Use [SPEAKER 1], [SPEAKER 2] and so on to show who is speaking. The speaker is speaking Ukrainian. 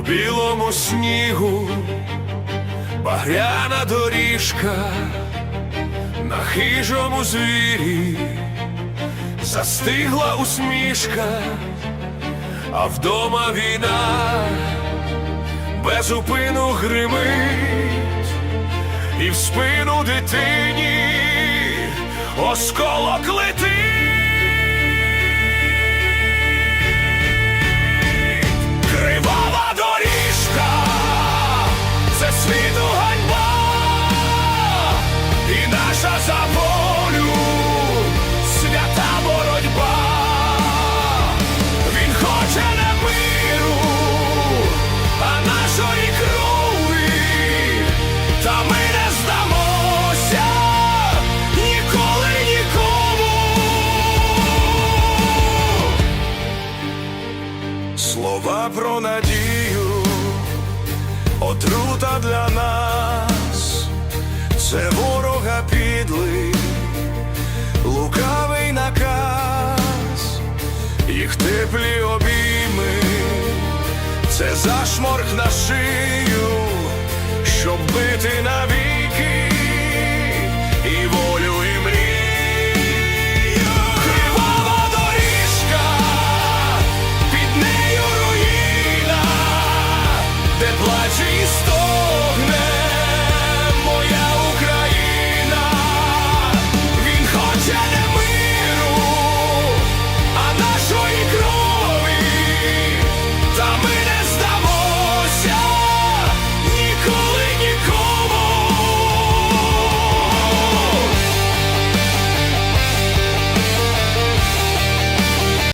[SPEAKER 1] по білому снігу, багряна доріжка на хижому звірі, застигла усмішка, а вдома війна безупину гримить, і в спину дитині осколок летить. За волю свята боротьба. Він хоче не миру, а нашої крові, та ми не здамося ніколи нікому. Слова про надію, отрута для нас, це ворога підлий, лукавий наказ, їх теплі обійми, це зашморг на шию, щоб бити навіки і волю. Плаче історія